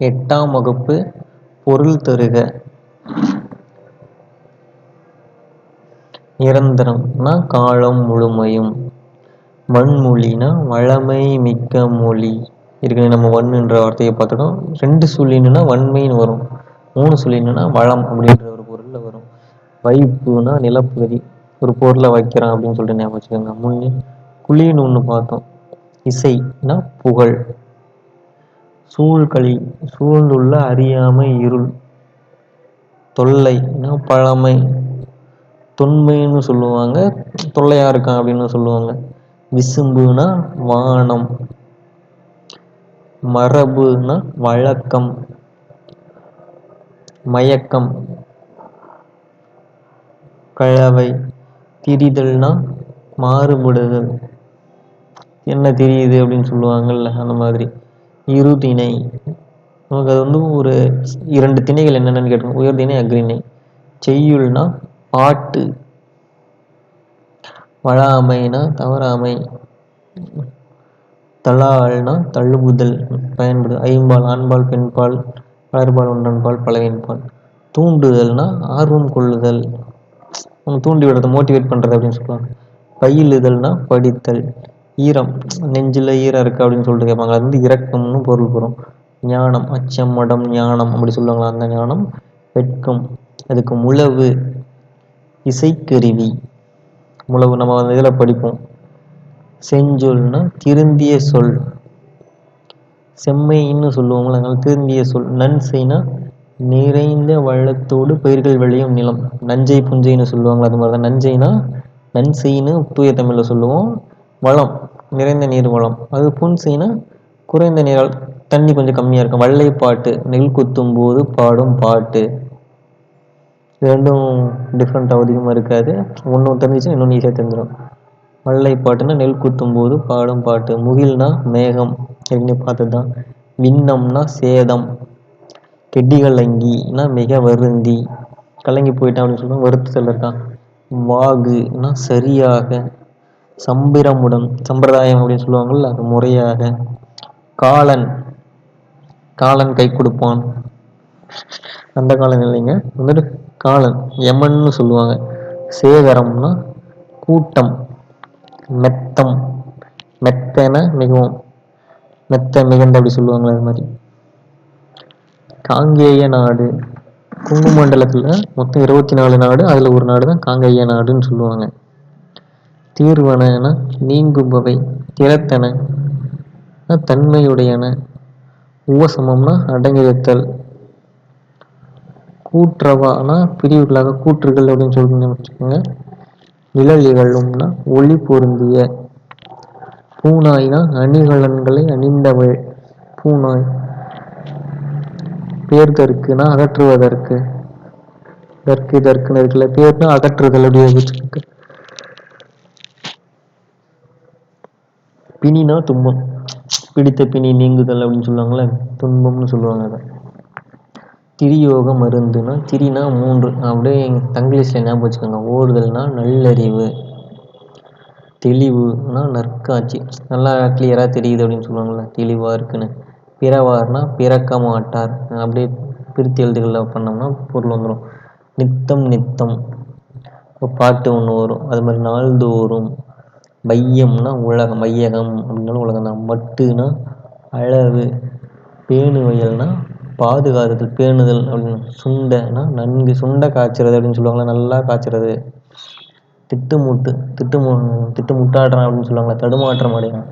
எட்டாம் வகுப்பு பொருள் தருக. நிரந்தரம்னா காலம் முழுமையும். மண்மொழினா வளமை மிக்க மொழி. ஏற்கனவே நம்ம வன்னுன்ற வார்த்தையை பார்த்துட்டோம். ரெண்டு சொல்லினுன்னா வன்மைன்னு வரும். மூணு சொல்லினுன்னா வளம் அப்படின்ற ஒரு பொருளில் வரும். வைப்புனா நிலப்பகுதி. ஒரு பொருளை வைக்கிறான் அப்படின்னு சொல்லிட்டு ஞாபகம் வச்சுக்கோங்க. முன்னே குழின்னு ஒன்று பார்த்தோம். இசைனா புகழ். சூழ்களி சூழ்ந்துள்ள அறியாமை இருள் தொல்லைன்னா பழமை தொன்மைன்னு சொல்லுவாங்க தொல்லையா இருக்கான் அப்படின்னு சொல்லுவாங்க. விசும்புனா வானம் மரபுனா வழக்கம் மயக்கம் கலவை திரிதல்னா மாறுபடுதல். என்ன தெரியுது அப்படின்னு சொல்லுவாங்கல்ல அந்த மாதிரி. இரு திணை நமக்கு அது வந்து ஒரு இரண்டு திணைகள் என்னென்னு கேட்டோம் உயர்திணை அக்ரிணை செய்யுள்னா பாட்டு. வழாமைனா தவறாமை. தலாள்னா தழுவுதல் பயன்படு ஐம்பால் ஆண்பால் பெண்பால் வளர்பால் ஒன்றன்பால் பலவின்பால். தூண்டுதல்னா ஆர்வம் கொள்ளுதல். அவங்க தூண்டி விடுறது மோட்டிவேட் பண்ணுறது அப்படின்னு சொல்லுவாங்க. பயிலுதல்னா படித்தல். ஈரம். நெஞ்சில் ஈரம் இருக்குது அப்படின்னு சொல்லிட்டு கேட்பாங்க அது வந்து இரக்கம்னு பொருள் பெறும் ஞானம் அச்சம் மடம் ஞானம் அப்படி சொல்லுவாங்களா? அந்த ஞானம். வெட்கம். அதுக்கு முழவு. இசைக்கருவி. முழவு நம்ம அந்த இதில் படிப்போம். செஞ்சொல்னா திருந்திய சொல். செம்மைன்னு சொல்லுவாங்களா அதனால திருந்திய சொல். நன்செய்னா நிறைந்த வளத்தோடு பயிர்கள் விளையும் நிலம். நஞ்சை புஞ்சைன்னு சொல்லுவாங்களா அது மாதிரி தான் நஞ்சைனா நன்செய்னு தூய தமிழில் சொல்லுவோம். வளம். நிறைந்த நீர் வளம் அது புன்செய்னா குறைந்த நீரால் தண்ணி கொஞ்சம் கம்மியாக இருக்கும். வள்ளைப்பாட்டு நெல் குத்தும் போது பாடும் பாட்டு. ரெண்டும் டிஃப்ரெண்ட்டாக அதிகமாக இருக்காது. ஒன்று தெரிஞ்சிச்சுன்னா இன்னொன்று ஈஸியாக தெரிஞ்சிடும். வள்ளைப்பாட்டுன்னா நெல் குத்தும் போது பாடும் பாட்டு. முகில்னா மேகம். ஏற்கனவே பார்த்தது தான் விண்ணம்னா சேதம். கெட்டிகலங்கினா மிக வருந்தி. கலங்கி போயிட்டான் அப்படின்னு சொல்லுவாங்க வருத்தத்தில் இருக்கான். வாகுனா சரியாக. சம்பிரமுடன் சம்பிரதாயம் அப்படின்னு சொல்லுவாங்கள்ல அது முறையாக காலன் காலன் கை கொடுப்பான். அந்த காலன் இல்லைங்க வந்துட்டு காலன் யமன்னு சொல்லுவாங்க. சேகரம்னா கூட்டம் மெத்தம் மெத்தன மிகவும் மெத்த மிகுந்த அப்படி சொல்லுவாங்களே அது மாதிரி. காங்கேய நாடு குங்குமண்டலத்தில் மொத்தம் இருபத்தி நாலு நாடு அதில் ஒரு நாடு தான் காங்கேய நாடுன்னு சொல்லுவாங்க. தீர்வன நீங்குபவை திறத்தன தன்மையுடையன உவசமம்னா அடங்கியிருத்தல். கூற்றவானா பிரிவுகளாக கூற்றுகள் அப்படின்னு சொல்லி வச்சுக்கோங்க. நிழலிகளும்னா ஒளி பொருந்திய. பூனாய்னா அணிகலன்களை அணிந்தவள். பூனாய். பேர்தற்குனா அகற்றுவதற்கு. இதற்கு இதற்குன்னு இருக்குல்ல பேர்னா அகற்றுதல் அப்படி பிணினா துன்பம். பிடித்த பிணி நீங்குதல் அப்படின்னு சொல்லுவாங்கள்ல துன்பம்னு சொல்லுவாங்க அதை. திரியோக மருந்துனா திரினா மூன்று. அப்படியே தங்கிலீஷில் ஞாபகம் வச்சுக்கோங்க. ஓடுதல்னா நல்லறிவு தெளிவுனா நற்காட்சி. நல்லா கிளியராக தெரியுது அப்படின்னு சொல்லுவாங்கள்ல தெளிவாக இருக்குன்னு. பிறவார்னா பிறக்க மாட்டார் அப்படியே பிரித்து எழுதுகளில் பண்ணோம்னா பொருள் வந்துடும் நித்தம் நித்தம். பாட்டு ஒன்று வரும். அது மாதிரி நாள்தோறும். மையம்னா உலகம் மையகம் அப்படின்னாலும் உலகம் தான். மட்டுனா அளவு. பேணுவயல்னா பாதுகாத்தல் பேணுதல் அப்படின்னு சுண்டைனா நன்கு சுண்டை காய்ச்சறது அப்படின்னு சொல்லுவாங்களா நல்லா காய்ச்சறது. திட்டுமுட்டு திட்டுமு திட்டுமுட்டாடுறான் அப்படின்னு சொல்லுவாங்களா தடுமாற்றம் அடையும்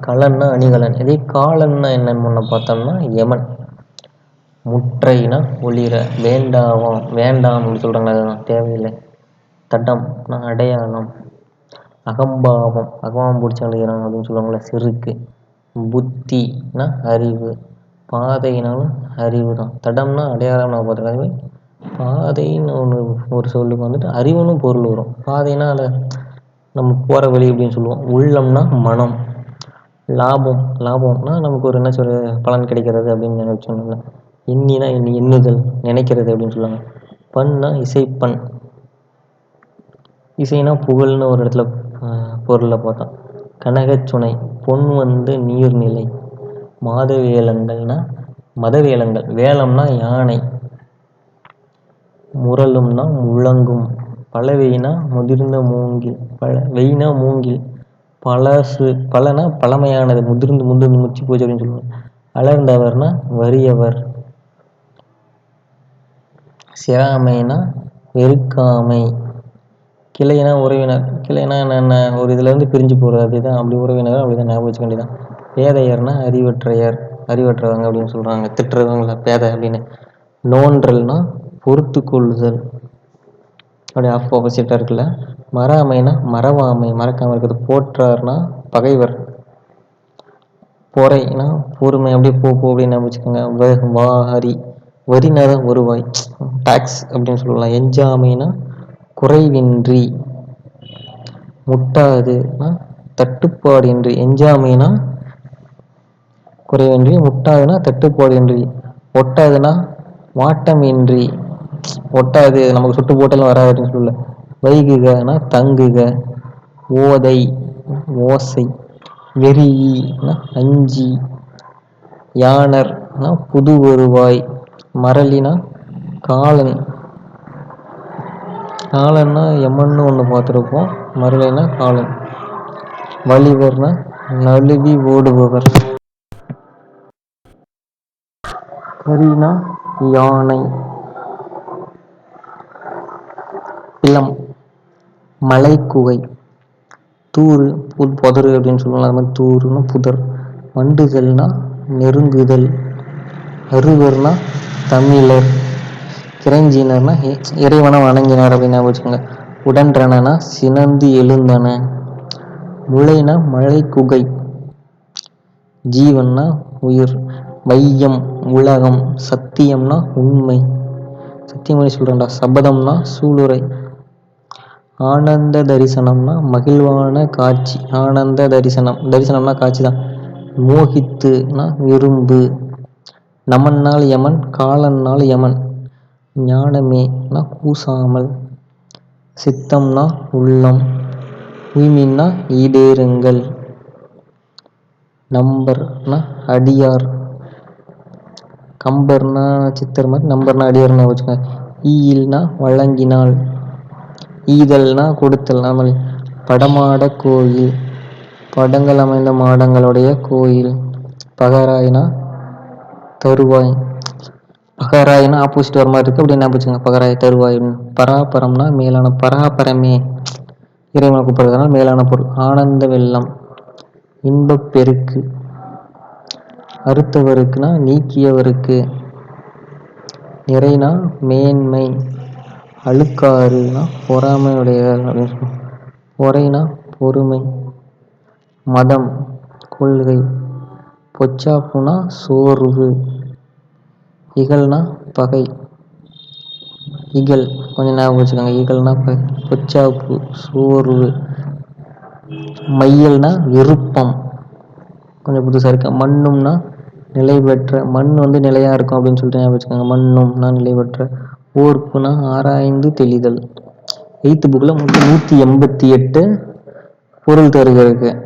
கலன்னா அணிகலன். இதே காலன்னா என்னன்னு முன்ன பார்த்தோம்னா யமன் முற்றைனா ஒளிர வேண்டாம் வேண்டாம் அப்படின்னு சொல்கிறாங்களா அதுதான் தேவையில்லை. தடம்னா அடையாளம். அகம்பாவம் அகம்பாவம் பிடிச்சி அழுகிறான் அப்படின்னு சொல்லுவாங்கள்ல செருக்கு. புத்தினா அறிவு. பாதைனாலும் அறிவு தான் தடம்னா அடையாளம் நான் பார்த்துருக்கேன் பாதைன்னு ஒன்று ஒரு சொல்லுக்கு வந்துட்டு அறிவுன்னு பொருள் வரும். பாதைனா அதை நம்ம போகிற வழி அப்படின்னு சொல்லுவோம். உள்ளம்னா மனம். லாபம் லாபம்னா நமக்கு ஒரு என்ன சொல்ற பலன் கிடைக்கிறது அப்படின்னு நினைச்சோம்ல. எண்ணினா எண்ணி எண்ணுதல் நினைக்கிறது அப்படின்னு சொல்லுவாங்க. பண்னா இசைப்பண். இசைனா புகழ்னு ஒரு இடத்துல பொருளை பார்த்தோம் கனகச்சுனை பொன் வந்து நீர்நிலை மாதவேலங்கள்னா மத வேலங்கள் வேலம்னா யானை முரலும்னா முழங்கும் பழவெய்னா முதிர்ந்த மூங்கில் பழ வெயினா மூங்கில் பழசு பழனா பழமையானது முதிர்ந்து முதிர்ந்து முச்சி போச்சு அப்படின்னு சொல்லுவாங்க. அலர்ந்தவர்னா வறியவர். சிறாமைனா வெறுக்காமை. கிளைனா உறவினர் கிளைனா என்னென்ன ஒரு இதுல இருந்து பிரிஞ்சு போகிறது அதுதான் அப்படி உறவினர் அப்படிதான் ஞாபகம் வச்சுக்க வேண்டியதான் பேதையர்னா அறிவற்றையர் அறிவற்றவங்க அப்படின்னு சொல்கிறாங்க திட்டுறவங்கள பேதை அப்படின்னு. நோன்றல்னா பொறுத்து கொள்ளுதல் அப்படி ஆப்போசிட்டாக இருக்குல்ல. மறாமைனா மறவாமை மறக்காமல் இருக்கிறது. போற்றார்னா பகைவர். பொறைனா பொறுமை. அப்படியே போ போ அப்படின்னு வச்சுக்கோங்க. வரி வரினா தான் வருவாய். டாக்ஸ் அப்படின்னு சொல்லலாம் எஞ்சாமைனா குறைவின்றி முட்டாதுன்னா தட்டுப்பாடின்றி எஞ்சாமைனா குறைவின்றி முட்டாதுனா தட்டுப்பாடின்றி ஒட்டாதுனா வாட்டமின்றி ஒட்டாது நமக்கு சுட்டு போட்டாலும் வராது அப்படின்னு சொல்லல. வைகுகனா தங்குக ஓதை ஓசை வெறியினா அஞ்சி யானர்னா புது வருவாய் மரளினா காலன் காலன்னா எம்மன்னு ஒன்று பார்த்துருப்போம். மரலினா காலன் வலிவர்னா நழுவி ஓடுபவர். கரினா யானை. இளம். மலைக்குகை. தூறு புல் புதரு அப்படின்னு சொல்லுவாங்க. அது மாதிரி தூறுனா புதர். மண்டுதல்னா நெருங்குதல். அருவர்னா தமிழர். கிரஞ்சினர்னா இறைவனை வணங்கினார் அப்படின்னு ஞாபகம் வச்சுக்கோங்க உடன்றனா சினந்து எழுந்தன. முளைனா மலைக்குகை ஜீவன்னா உயிர். வையம் உலகம். சத்தியம்னா உண்மை. சத்தியம் சொல்கிறேன்டா சபதம்னா சூளுரை. ஆனந்த தரிசனம்னா மகிழ்வான காட்சி. ஆனந்த தரிசனம். தரிசனம்னா காட்சி தான். மோகித்துனா விரும்பு. நமன்னால் யமன் காலன்னால் யமன். ஞானமேனா கூசாமல் சித்தம்னா உள்ளம் உய்மின்னா ஈடேறுங்கள். நம்பர்னா அடியார். கம்பர்னா சித்தர் மாதிரி நம்பர்னா அடியார்னா வச்சுக்கோங்க. ஈயில்னா வழங்கினால் ஈதல்னா கொடுத்தல் நாமல் படமாட கோயில் படங்கள் அமைந்த மாடங்களுடைய கோயில் பகராய்னா தருவாய். பகராய்னா ஆப்போசிட் வர மாதிரி இருக்கு. அப்படின்னு என்ன வச்சுக்கோங்க பகராய தருவாய். பராபரம்னா மேலான பராபரமே. இறைவனை கூப்பிடுறதுனால மேலான பொருள். ஆனந்த வெள்ளம். இன்பப் பெருக்கு. அறுத்தவருக்குனா நீக்கியவருக்கு. நிறைனா மேன்மை. அழுக்காறுனா பொறாமையுடைய பொறைனா பொறுமை. மதம். கொள்கை. பொச்சாப்புனா சோர்வு. இகல்னா பகை. இகல் கொஞ்சம் ஞாபகம் வச்சுக்கோங்க. இகழ்னா பகை பொச்சாப்பு சோர்வு. மையல்னா விருப்பம். கொஞ்சம் புதுசாக இருக்கு? மண்ணும்னா நிலை பெற்ற மண் வந்து நிலையாக இருக்கும் அப்படின்னு சொல்லிட்டு ஞாபகம் வச்சுக்கோங்க. மண்ணும்னா நிலை பெற்ற. ஓர்ப்புனா ஆராய்ந்து தெளிதல். எயித்து புக்கில் மொத்தம் நூற்றி எண்பத்தி எட்டு பொருள் தருக